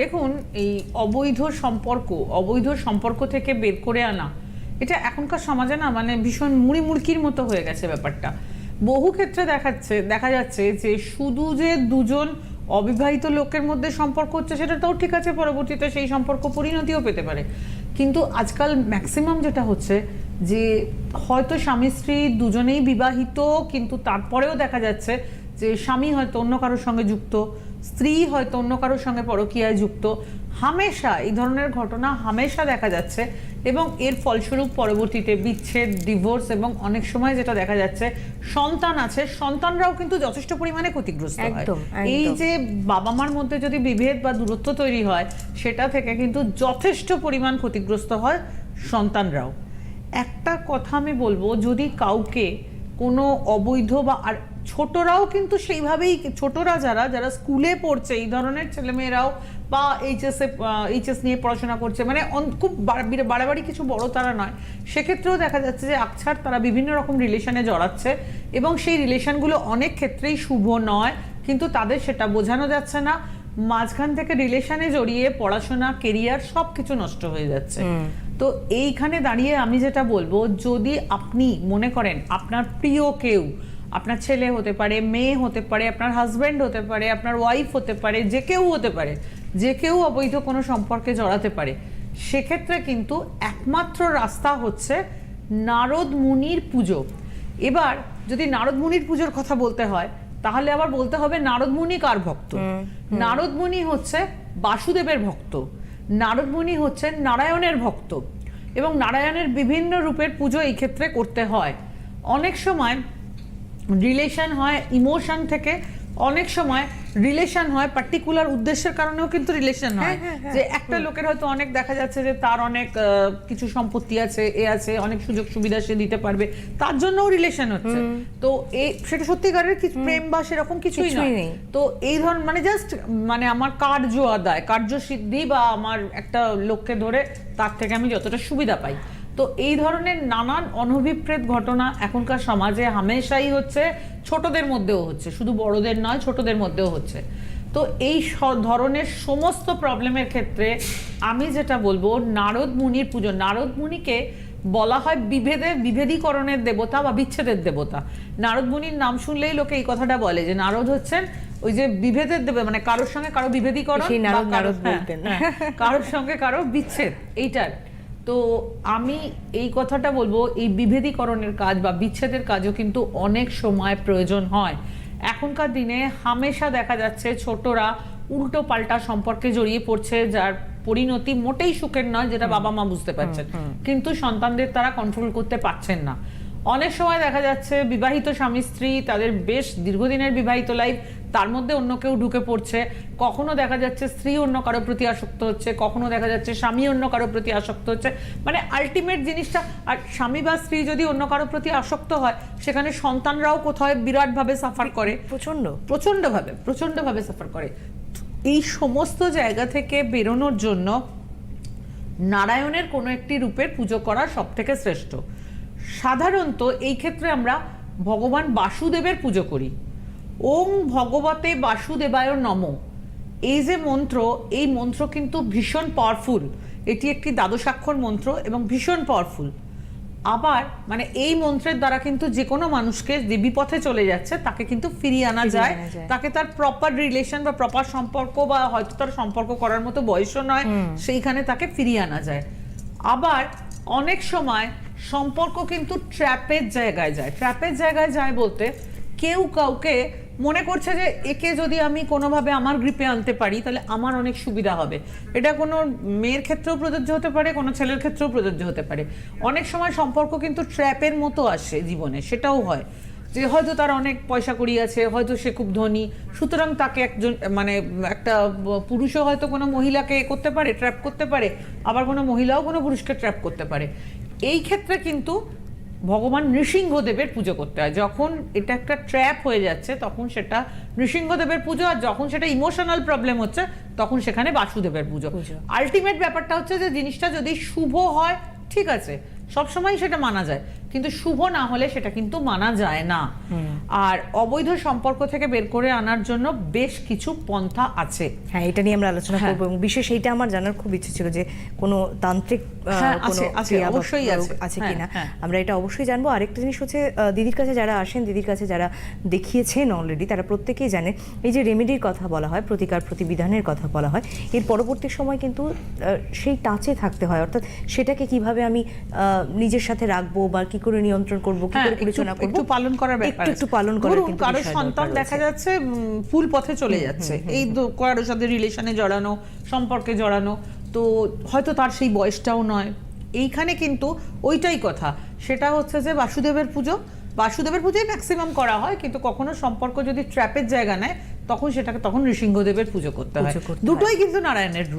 দেখুন, এই অবৈধ সম্পর্ক অবৈধ সম্পর্ক থেকে বের করে আনা, এটা এখনকার সমাজে না মানে ভীষণ মুড়ি মুড়কির মতো হয়ে গেছে ব্যাপারটা। বহু ক্ষেত্রে দেখাচ্ছে, দেখা যাচ্ছে যে শুধু যে দুজন অবিবাহিত লোকের মধ্যে সম্পর্ক হচ্ছে সেটা তো ঠিক আছে পরবর্তীতে সেই সম্পর্ক পরিণতিও পেতে পারে। কিন্তু আজকাল ম্যাক্সিমাম যেটা হচ্ছে যে হয়তো স্বামী স্ত্রী দুজনেই বিবাহিত, কিন্তু তারপরেও দেখা যাচ্ছে যে স্বামী হয়তো অন্য কারোর সঙ্গে যুক্ত স্ত্রী হয়তো অন্য কারোর সঙ্গে পরকীয়ায় যুক্ত। হামেশা এই ধরনের ঘটনা হামেশা দেখা যাচ্ছে এবং এর ফলস্বরূপ পরবর্তীতে বিচ্ছেদ ডিভোর্স এবং অনেক সময় যেটা দেখা যাচ্ছে সন্তান আছে সন্তানরাও কিন্তু যথেষ্ট পরিমাণে ক্ষতিগ্রস্ত হয়। এই যে বাবা মার মধ্যে যদি বিভেদ বা দূরত্ব তৈরি হয় সেটা থেকে কিন্তু যথেষ্ট পরিমাণ ক্ষতিগ্রস্ত হয় সন্তানরাও। একটা কথা আমি বলব যদি কাউকে কোনো অবৈধ বা আর ছোটরাও কিন্তু সেইভাবেই ছোটরা যারা যারা স্কুলে পড়ছে এই ধরনের ছেলেমেয়েরাও বা এইচএস এইচএস নিয়ে পড়াশোনা করছে মানে খুব বাড়াবাড়ি কিছু বড় তারা নয়। সেক্ষেত্রেও দেখা যাচ্ছে যে আকছার তারা বিভিন্ন রকম রিলেশনে জড়াচ্ছে এবং সেই রিলেশনগুলো অনেক ক্ষেত্রেই শুভ নয় কিন্তু তাদের সেটা বোঝানো যাচ্ছে না। মাঝখান থেকে রিলেশনে জড়িয়ে পড়াশোনা কেরিয়ার সব কিছু নষ্ট হয়ে যাচ্ছে। তো এইখানে দাঁড়িয়ে আমি যেটা বলব যদি আপনি মনে করেন আপনার প্রিয় কেউ আপনার ছেলে হতে পারে মেয়ে হতে পারে আপনার হাজব্যান্ড হতে পারে আপনার ওয়াইফ হতে পারে যে কেউ হতে পারে যে কেউ অবৈধ কোনো সম্পর্কে জড়াতে পারে। সেক্ষেত্রে কিন্তু একমাত্র রাস্তা হচ্ছে নারদ মুনির পুজো। এবার যদি নারদ মুনির পুজোর কথা বলতে হয় তাহলে আবার বলতে হবে নারদ মুনি কার ভক্ত? নারদ মুনি হচ্ছে বাসুদেবের ভক্ত। নারদ মুনি হচ্ছেন নারায়ণের ভক্ত। এবং নারায়ণের বিভিন্ন রূপের পুজো এই ক্ষেত্রে করতে হয়। অনেক সময় রিলেশন হয় ইমোশন থেকে অনেক সময় রিলেশন হয় পার্টিকুলার উদ্দেশ্যের কারণেও কিন্তু রিলেশন হয় যে একটা লোকের হয়তো অনেক দেখা যাচ্ছে যে তার অনেক কিছু সম্পত্তি আছে এ আছে অনেক সুযোগ সুবিধা সে দিতে পারবে। তার জন্যও রিলেশন হচ্ছে। তো এই সেটা সত্যিকারের কিছু প্রেম বা সেরকম কিছুই নয়। নেই। তো এই ধরন মানে জাস্ট মানে আমার কার্য আদায় কার্য সিদ্ধি বা আমার একটা লোককে ধরে তার থেকে আমি যতটা সুবিধা পাই। তো এই ধরনের নানান অনভিপ্রেত ঘটনা এখনকার সমাজে হামেশাই হচ্ছে ছোটদের মধ্যেও হচ্ছে। শুধু বড়দের নয় ছোটদের মধ্যেও হচ্ছে। তো এই ধরনের সমস্ত প্রবলেমের ক্ষেত্রে আমি যেটা বলব নারদ মুনির পুজো। নারদ মুনিকে বলা হয় বিভেদের বিভেদীকরণের দেবতা বা বিচ্ছেদের দেবতা। নারদ মুনির নাম শুনলেই লোকে এই কথাটা বলে যে নারদ হচ্ছেন ওই যে বিভেদের দেবে মানে কারোর সঙ্গে কারও বিভেদীকরণ হ্যাঁ। হ্যাঁ, কারোর সঙ্গে কারও বিচ্ছেদ। এইটার তো আমি এই কথাটা বলব এই বিভেদীকরণের কাজ বা বিচ্ছেদের কাজও কিন্তু অনেক সময় প্রয়োজন হয়। এখনকার দিনে হামেশা দেখা যাচ্ছে ছোটরা উল্টো পাল্টা সম্পর্কে জড়িয়ে পড়ছে যার পরিণতি মোটেই সুখের নয় যেটা বাবা মা বুঝতে পারছেন। কিন্তু সন্তানদের তারা কন্ট্রোল করতে পারছেন না। অনেক সময় দেখা যাচ্ছে বিবাহিত স্বামী স্ত্রী তাদের বেশ দীর্ঘদিনের বিবাহিত লাইফ তার মধ্যে অন্য কেউ ঢুকে পড়ছে। কখনো দেখা যাচ্ছে স্ত্রী অন্য কারও প্রতি আসক্ত হচ্ছে কখনো দেখা যাচ্ছে স্বামী অন্য কারও প্রতি আসক্ত হচ্ছে। মানে আলটিমেট জিনিসটা আর স্বামী বা স্ত্রী যদি অন্য কারও প্রতি আসক্ত হয় সেখানে সন্তানরাও কোথায় বিরাটভাবে সাফার করে। প্রচণ্ড প্রচন্ডভাবে প্রচন্ডভাবে সাফার করে। এই সমস্ত জায়গা থেকে বেরোনোর জন্য নারায়ণের কোনো একটি রূপের পুজো করা সব থেকে শ্রেষ্ঠ। সাধারণত এই ক্ষেত্রে আমরা ভগবান বাসুদেবের পুজো করি। ওং ভগবতে বাসুদেবায় নম। এই যে মন্ত্র এই মন্ত্র কিন্তু ভীষণ পাওয়ারফুল এটি একটি দ্বাদশাক্ষর মন্ত্র এবং ভীষণ পাওয়ারফুল আবার মানে এই মন্ত্রের দ্বারা কিন্তু যে কোনো মানুষকে যে বিপথে চলে যাচ্ছে তাকে কিন্তু ফিরিয়ে আনা যায়। আনা যায়। তাকে তার প্রপার রিলেশন বা প্রপার সম্পর্ক বা হয়তো তার সম্পর্ক করার মতো বয়সও নয় সেইখানে তাকে ফিরিয়ে আনা যায়। আবার অনেক সময় সম্পর্ক কিন্তু ট্র্যাপের জায়গায় যায়। ট্র্যাপের জায়গায় যায় বলতে কেউ কাউকে মনে করছে যে একে যদি আমি কোনোভাবে আমার গ্রিপে আনতে পারি, তাহলে আমার অনেক সুবিধা হবে। এটা কোনো মেয়ের ক্ষেত্রেও প্রযোজ্য হতে পারে, কোনো ছেলের ক্ষেত্রেও প্রযোজ্য হতে পারে। অনেক সময় সম্পর্ক কিন্তু ট্র্যাপের মতো আসে জীবনে, সেটাও হয়। যে হয়তো তার অনেক পয়সা কড়ি আছে, হয়তো সে খুব ধনী, সুতরাং তাকে একজন মানে একটা পুরুষও হয়তো কোনো মহিলাকে করতে পারে ট্র্যাপ করতে পারে, আবার কোনো মহিলাও কোনো পুরুষকে ট্র্যাপ করতে পারে। এই ক্ষেত্রে কিন্তু ভগবান নৃসিংহদেবের পুজো করতে হয়। যখন এটা একটা ট্র্যাপ হয়ে যাচ্ছে তখন সেটা নৃসিংহদেবের পুজো আর যখন সেটা ইমোশনাল প্রবলেম হচ্ছে তখন সেখানে বাসুদেবের পুজো। আলটিমেট ব্যাপারটা হচ্ছে যে জিনিসটা যদি শুভ হয় ঠিক আছে সবসময় সেটা মানা যায়। কিন্তু শুভ না হলে সেটা কিন্তু মানা যায় না আর অবৈধ সম্পর্ক থেকে বের করে আনার জন্য বেশ কিছু পন্থা আছে হ্যাঁ এটা নিয়ে আমরা আলোচনা হ্যাঁ। করব এবং বিশেষ এইটা আমার জানার খুব ইচ্ছে ছিল যে কোনো তান্ত্রিক হ্যাঁ, অবশ্যই আছে। হ্যাঁ, কিনা। আমরা এটা অবশ্যই জানব আরেকটা জিনিস হচ্ছে দিদির কাছে যারা আসেন দিদির কাছে যারা দেখিয়েছেন অলরেডি তারা প্রত্যেকেই জানে এই যে রেমেডির কথা বলা হয় প্রতিকার প্রতিবিধানের কথা বলা হয় এর পরবর্তী সময় কিন্তু সেই টাচে থাকতে হয় অর্থাৎ সেটাকে কীভাবে আমি আহ, নিজের সাথে রাখব বা কি করে নিয়ন্ত্রণ করব কি হ্যাঁ, করে পরিচালনা করব? একটু পালন করার ব্যাপার একটু একটু পালন করার কিন্তু কারও সন্তান দেখা যাচ্ছে ভুল পথে চলে যাচ্ছে। এই কারোর সাথে রিলেশনে জড়ানো সম্পর্কে জড়ানো তো হয়তো তার সেই বয়সটাও নয়। এইখানে কিন্তু ওইটাই কথা। সেটা হচ্ছে যে বাসুদেবের পুজো। বাসুদেবের পুজোই ম্যাক্সিমাম করা হয় কিন্তু কখনো সম্পর্ক যদি ট্র্যাপের জায়গা নেয় তখন সেটাকে তখন নৃসিংহদেবের পুজো করতে হয়। পুজো করতে হয়। দুটোই কিন্তু নারায়ণের রূপ।